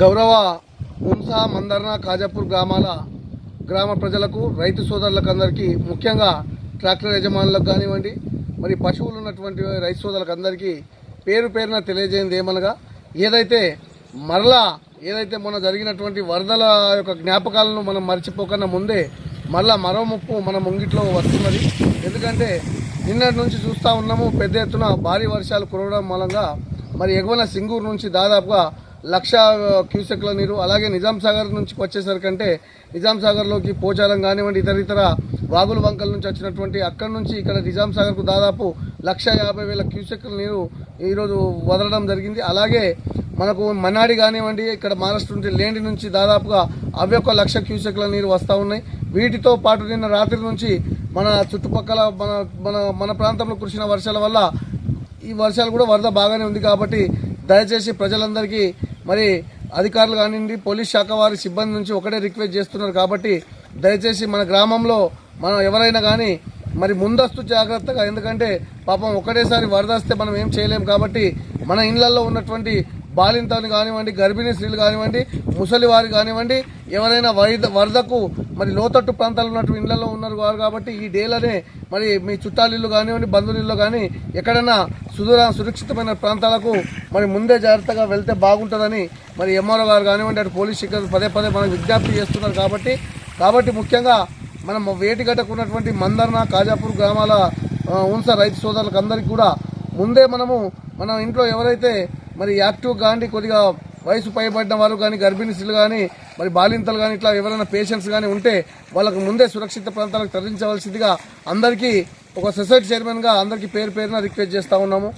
గౌరవ ఉంసా మందర్న కాజాపూర్ గ్రామాల గ్రామ ప్రజలకు రైతు సోదరులకు అందరికీ ముఖ్యంగా ట్రాక్టర్ యజమానులకు కానివ్వండి మరి పశువులు ఉన్నటువంటి రైతు సోదరులకు అందరికీ పేరు పేరున తెలియజేయండి ఏమనగా ఏదైతే మరలా ఏదైతే మొన్న జరిగినటువంటి వరదల యొక్క జ్ఞాపకాలను మనం మర్చిపోకన్నా ముందే మరలా మరో ముప్పు మన ముంగిట్లో వస్తున్నది. ఎందుకంటే నిన్నటి నుంచి చూస్తూ ఉన్నాము పెద్ద ఎత్తున భారీ వర్షాలు కురవడం మూలంగా మరి ఎగువన సింగూరు నుంచి దాదాపుగా లక్ష క్యూసెక్ల నీరు అలాగే నిజాం సాగర్ నుంచి వచ్చేసరికంటే నిజాం సాగర్లోకి పోచారం కానివ్వండి ఇతర ఇతర వాగుల వంకల నుంచి వచ్చినటువంటి అక్కడి నుంచి ఇక్కడ నిజాం సాగర్కు దాదాపు లక్ష యాభై వేల క్యూసెక్ల నీరు ఈరోజు వదలడం జరిగింది. అలాగే మనకు మనాడి కానివ్వండి ఇక్కడ మహారాష్ట్ర నుంచి లేండి నుంచి దాదాపుగా అవి ఒక లక్ష క్యూసెక్ల నీరు వస్తూ ఉన్నాయి. వీటితో పాటు నిన్న రాత్రి నుంచి మన చుట్టుపక్కల మన మన మన ప్రాంతంలో కురిసిన వర్షాల వల్ల ఈ వర్షాలు కూడా వరద బాగానే ఉంది కాబట్టి దయచేసి ప్రజలందరికీ మరి అధికారులు కానివ్వండి పోలీస్ శాఖ వారి సిబ్బంది నుంచి ఒకటే రిక్వెస్ట్ చేస్తున్నారు కాబట్టి దయచేసి మన గ్రామంలో మనం ఎవరైనా కానీ మరి ముందస్తు జాగ్రత్తగా ఎందుకంటే పాపం ఒకటేసారి వరద వస్తే మనం ఏం చేయలేం కాబట్టి మన ఇళ్ళలో ఉన్నటువంటి బాలింతలు కానివ్వండి గర్భిణీ స్త్రీలు కానివ్వండి ముసలి వారు కానివ్వండి ఎవరైనా వరద వరదకు మరి లోతట్టు ప్రాంతాలు ఉన్నట్టు ఇళ్ళలో ఉన్నారు వారు కాబట్టి ఈ డేలనే మరి మీ చుట్టాలిల్లు కానివ్వండి బంధువులు కానీ ఎక్కడైనా సుదూర సురక్షితమైన ప్రాంతాలకు మరి ముందే జాగ్రత్తగా వెళ్తే బాగుంటుందని మరి ఎంఆర్ఓ గారు కానివ్వండి అటు పోలీస్ శిక్షకులు పదే పదే మనకు విజ్ఞప్తి చేస్తున్నారు కాబట్టి కాబట్టి ముఖ్యంగా మనం వేటిగడ్డకు ఉన్నటువంటి మందర్న కాజాపూర్ గ్రామాల ఉంస రైతు సోదరులకు అందరికీ కూడా ముందే మనము మన ఇంట్లో ఎవరైతే మరి యాక్టివ్ కానీ కొద్దిగా వయసు పైబడిన వారు కానీ గర్భిణీ కానీ మరి బాలింతలు కానీ ఇట్లా ఎవరైనా పేషెంట్స్ కానీ ఉంటే వాళ్ళకు ముందే సురక్షిత ప్రాంతాలకు తరలించవలసిందిగా అందరికీ ఒక సొసైటీ చైర్మన్గా అందరికీ పేరు పేరున రిక్వెస్ట్ చేస్తూ ఉన్నాము.